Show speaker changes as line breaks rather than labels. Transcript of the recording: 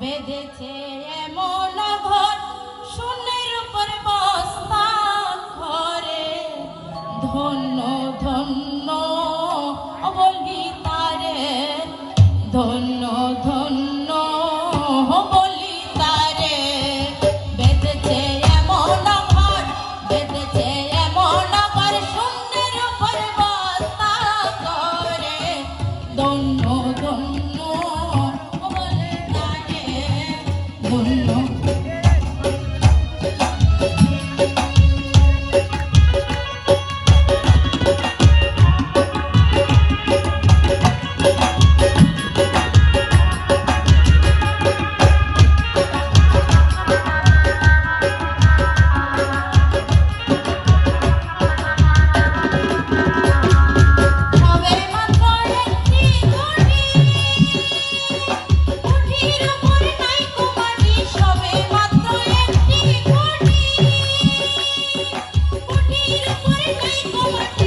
বেঁধেছে এমন ঘর শূন্যের উপর বস্তা ঘরে। ধন্য ধন্য বলি তারে ধন্য ধন্য Por mim, é como aqui.